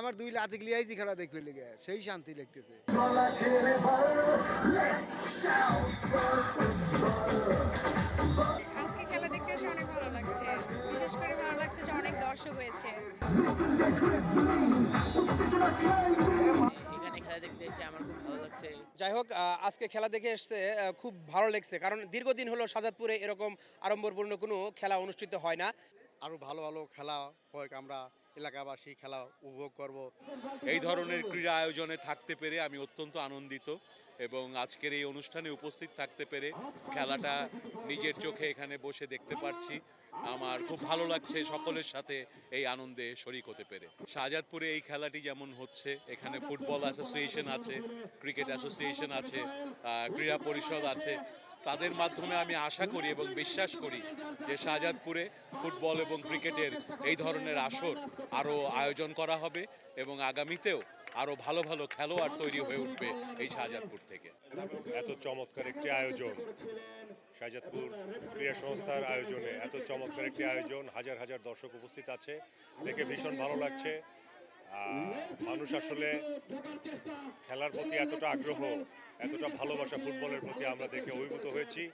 আমার দুই লাতি লিয়াইছি খেলা দেখবে লেগে সেই শান্তি লাগতেছে। আজকে খেলা দেখতে এসে অনেক ভালো লাগছে। বিশেষ করে ভালো লাগছে যে অনেক দর্শক হয়েছে। এখানে খেলা দেখতে এসে আমার খুব ভালো লাগছে। যাই হোক আজকে খেলা দেখে এসছে খুব ভালো লেগছে কারণ দীর্ঘদিন হলো সাজাদপুরে এরকম আড়ম্বরপূর্ণ কোনো খেলা অনুষ্ঠিত হয় না। আরও ভালো ভালো খেলা হোক আমরা এলাকাবাসী খেলা উপভোগ করব। এই ধরনের ক্রীড়া আয়োজনে থাকতে পেরে আমি অত্যন্ত আনন্দিত এবং আজকের এই অনুষ্ঠানে উপস্থিত থাকতে পেরে খেলাটা নিজের চোখে এখানে বসে দেখতে পারছি। আমার খুব ভালো লাগছে সকলের সাথে এই আনন্দে শরিক হতে পেরে। শাহজাদপুরে এই খেলাটি যেমন হচ্ছে, এখানে ফুটবল অ্যাসোসিয়েশন আছে ক্রিকেট অ্যাসোসিয়েশন আছে ক্রীড়া পরিষদ আছে তাদের মাধ্যমে আমি আশা করি এবং বিশ্বাস করি যে শাহজাদপুরে ফুটবল এবং ক্রিকেটের এই ধরনের আসর আরও আয়োজন করা হবে এবং আগামীতেও আরও ভালো ভালো খেলোয়াড় তৈরি হয়ে উঠবে এই শাহজাদপুর থেকে। এত চমৎকার একটি আয়োজন। শাহজাদপুর ক্রীড়া সংস্থার আয়োজনে এত চমৎকার একটি আয়োজন। হাজার হাজার দর্শক উপস্থিত আছে। দেখে ভীষণ ভালো লাগছে। মানুষ আসলে খেলার প্রতি এতটা আগ্রহ, এতটা ভালোবাসা ফুটবলের প্রতি আমরা দেখে অভিভূত হয়েছি।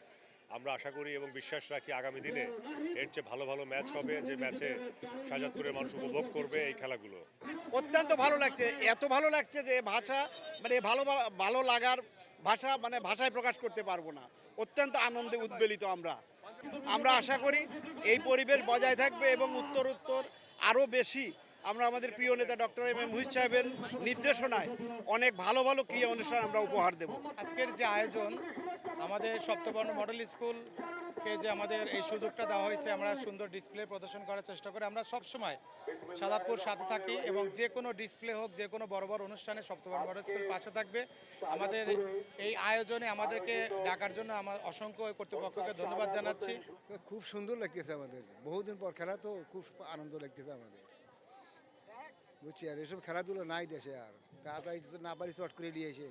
আমরা আশা করি এবং বিশ্বাস রাখি আগামী দিনে এর চেয়ে ভালো ভালো ম্যাচ হবে, যে ম্যাচে শাহজাদপুরের মানুষ উপভোগ করবে এই খেলাগুলো। অত্যন্ত ভালো লাগছে, এত ভালো লাগছে যে ভাষা মানে ভালো ভালো লাগার ভাষা মানে ভাষায় প্রকাশ করতে পারব না। অত্যন্ত আনন্দে উদ্বেলিত আমরা। আমরা আশা করি এই পরিবেশ বজায় থাকবে এবং উত্তর উত্তর আরও বেশি আমরা আমাদের প্রিয় নেতা ডক্টর এম এম মুহিত সাহেবের নির্দেশনায় অনেক ভালো ভালো ক্রিয়া অনুষ্ঠান আমরা উপহার দেব। আজকের যে আয়োজন আমাদের সপ্তবর্ণ মডেল স্কুলকে যে আমাদের এই সুযোগটা দেওয়া হয়েছে আমরা সুন্দর ডিসপ্লে প্রদর্শন করার চেষ্টা করি আমরা সব সময় সাদাতপুর সাথে থাকি এবং যে কোনো ডিসপ্লে হোক যে কোনো বড় বড় অনুষ্ঠানে সপ্তবর্ণ মডেল স্কুল পাশে থাকবে। আমাদের এই আয়োজনে আমাদেরকে ডাকার জন্য আমার অসংখ্য কর্তৃপক্ষকে ধন্যবাদ জানাচ্ছি। খুব সুন্দর লাগতেছে আমাদের। বহুদিন পর খেলা তো খুব আনন্দ লাগতেছে আমাদের। বুঝছি আর এসব খেলাধুলো নাই দেশে আর। তাড়াতাড়ি না পারি চট করে নিয়ে এসে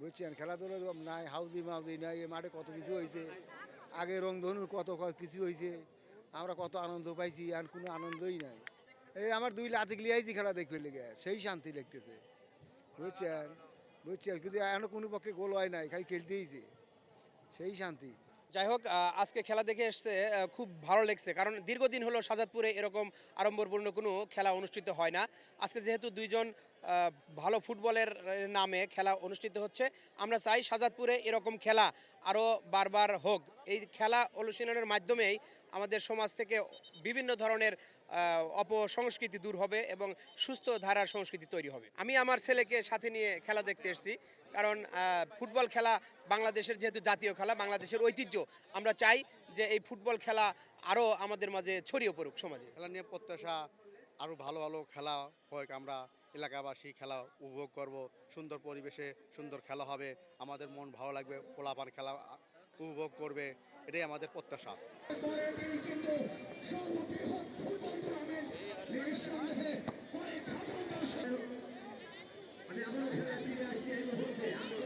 বুঝছি আর খেলাধুলো নাই হাউদি মাউদি নাই, এ মাঠে কত কিছু হয়েছে আগে রংধনু কত কিছু হয়েছে আমরা কত আনন্দ পাইছি, আর কোনো আনন্দই নাই। এই আমার দুই লাতি লিয়াইছি খেলা দেখবে লেগে, সেই শান্তি লাগতেছে। বুঝছেন? বুঝছেন? কিন্তু এখনও কোনো পক্ষে গোল হয় নাই, খালি খেলতেইছে সেই শান্তি। যাই হোক আজকে খেলা দেখে এসছে খুব ভালো লেগছে। কারণ দীর্ঘদিন হলো সাজাদপুরে এরকম আড়ম্বরপূর্ণ কোনো খেলা অনুষ্ঠিত হয় না। আজকে যেহেতু দুইজন ভালো ফুটবলের নামে খেলা অনুষ্ঠিত হচ্ছে, আমরা চাই সাজাদপুরে এরকম খেলা আরও বারবার হোক। এই খেলা অনুশীলনের মাধ্যমেই আমাদের সমাজ থেকে বিভিন্ন ধরনের অপসংস্কৃতি দূর হবে এবং সুস্থ ধারার সংস্কৃতি তৈরি হবে। আমি আমার ছেলেকে সাথে নিয়ে খেলা দেখতে এসেছি, কারণ ফুটবল খেলা বাংলাদেশের যেহেতু জাতীয় খেলা, বাংলাদেশের ঐতিহ্য, আমরা চাই যে এই ফুটবল খেলা আরও আমাদের মাঝে ছড়িয়ে পড়ুক সমাজে। খেলা নিয়ে প্রত্যাশা আরও ভালো ভালো খেলা হোক আমরা এলাকাবাসী খেলা উপভোগ করব, সুন্দর পরিবেশে সুন্দর খেলা হবে, আমাদের মন ভালো লাগবে, পোলাপান খেলা উপভোগ করবে এটাই আমাদের প্রত্যাশা। আমি আবারও ফিরে আসছি এই মুহূর্তে।